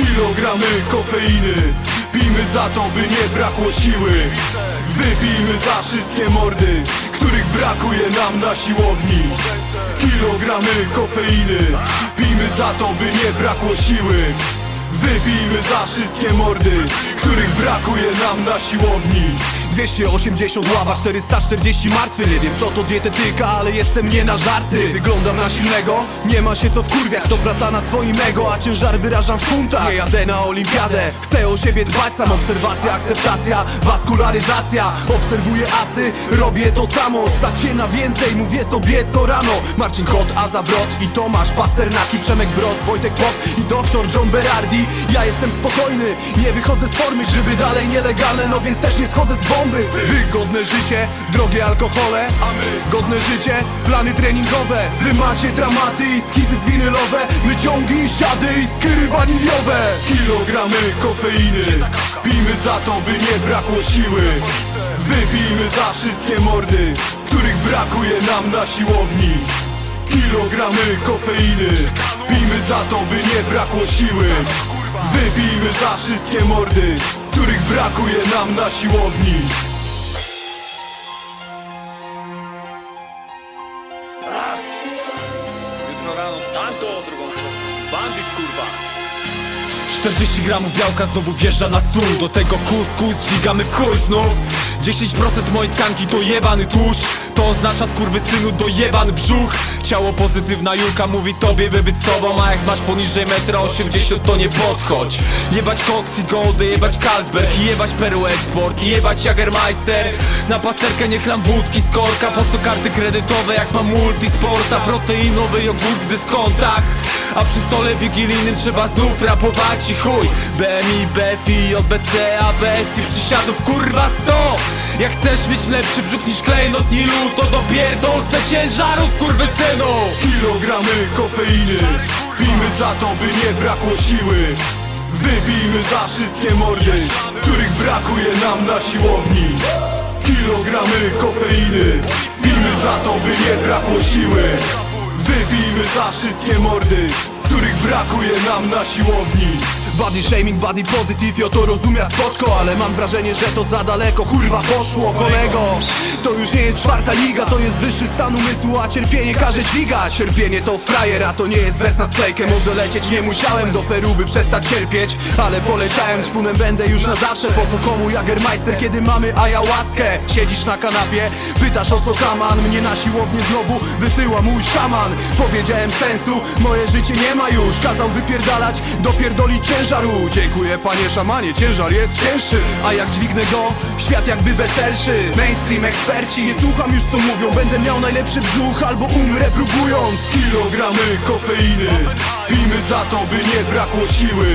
Kilogramy kofeiny. Pijmy za to, by nie brakło siły. Wypijmy za wszystkie mordy Których brakuje nam na siłowni. Kilogramy kofeiny. Pijmy za to, by nie brakło siły. Wypijmy za wszystkie mordy Których brakuje nam na siłowni 280 ława, 440 martwy. Nie wiem co to dietetyka, ale jestem nie na żarty. Wyglądam na silnego, nie ma się co wkurwiać. To praca nad swoim ego, a ciężar wyrażam w funtach. Nie jadę na olimpiadę, chcę o siebie dbać. Sam obserwacja, akceptacja, waskularyzacja. Obserwuję asy, robię to samo. Stać się na więcej, mówię sobie co rano. Marcin Kot, a zawrot i Tomasz Pasternaki, Przemek Bros, Wojtek Pop i doktor John Berardi. Ja jestem spokojny, nie wychodzę z formy Grzyby dalej nielegalne, no więc też nie schodzę z bomby Wygodne życie, drogie alkohole. A my? Godne życie, plany treningowe. Wy macie dramaty i schizy zwinylowe. My ciągi i siady i skry waniliowe. Kilogramy kofeiny. Pijmy za to, by nie brakło siły. Wypijmy za wszystkie mordy Których brakuje nam na siłowni. Kilogramy kofeiny. Pijmy za to, by nie brakło siły. Wypijmy za wszystkie mordy Których brakuje nam na siłowni. Jutro rano Anto, drugą Bandit kurwa 40 gramów białka znowu wjeżdża na stół Do tego kuskus dźwigamy w chuj znów. 10% mojej tkanki to jebany tłuszcz. To oznacza skurwysynu dojebany brzuch. Ciało pozytywna Julka mówi tobie by być sobą. A jak masz poniżej 1,80 m to nie podchodź. Jebać Cox i Goldy, jebać Carlsberg. I jebać Peru Export, i jebać Jagermeister. Na pasterkę nie chlam wódki z korka. Po co karty kredytowe jak mam multisporta? Proteinowy jogurt w dyskontach A przy stole wigilijnym trzeba znów rapować i chuj. BMI, BFI, JBC, ABS i przysiadów kurwa 100 Jak chcesz mieć lepszy brzuch niż klejnot Nilu To dopierdol se ciężaru skurwysynu Kilogramy kofeiny. Pijmy za to by nie brakło siły. Wypijmy za wszystkie mordy Których brakuje nam na siłowni. Kilogramy kofeiny. Pijmy za to by nie brakło siły. Wypijmy za wszystkie mordy Których brakuje nam na siłowni Body shaming, body positive, jo to rozumia spoczko Ale mam wrażenie, że to za daleko, kurwa poszło kolego. To już nie jest czwarta liga, to jest wyższy stan umysłu A cierpienie każe dźwigać. Cierpienie to frajer, a to nie jest wers na sklejkę. Może lecieć nie musiałem do Peru, by przestać cierpieć Ale poleciałem, czpunem będę już na zawsze. Po co komu Jagermeister, kiedy mamy ayahuaskę Siedzisz na kanapie, pytasz o co kaman? Mnie na siłownię znowu wysyła mój szaman. Powiedziałem sensu, moje życie nie ma już. Kazał wypierdalać, dopierdolić ciężaru. Dziękuję panie szamanie, ciężar jest cięższy. A jak dźwignę go, świat jakby weselszy. Mainstream eksperci, nie słucham już co mówią. Będę miał najlepszy brzuch albo umrę próbując. Kilogramy kofeiny. Pijmy za to, by nie brakło siły.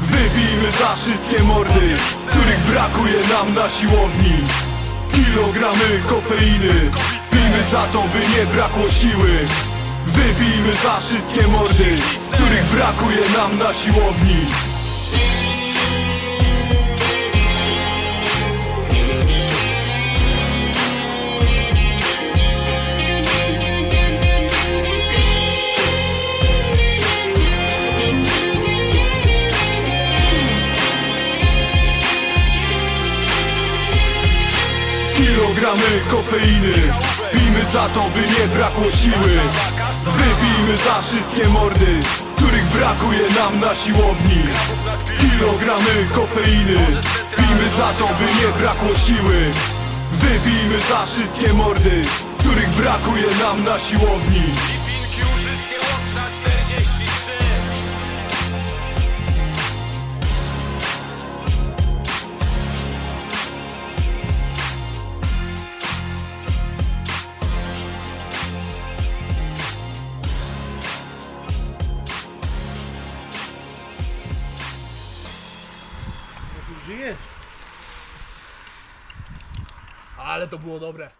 Wypijmy za wszystkie mordy Których brakuje nam na siłowni. Kilogramy kofeiny. Pijmy za to, by nie brakło siły Wypijmy za wszystkie mordy Których brakuje nam na siłowni. Kilogramy kofeiny Pijmy za to, by nie brakło siły Wypijmy za wszystkie mordy Których brakuje nam na siłowni. Kilogramy kofeiny Pijmy za to, by nie brakło siły. Wypijmy za wszystkie mordy Których brakuje nam na siłowni Żyjesz. Ale to było dobre.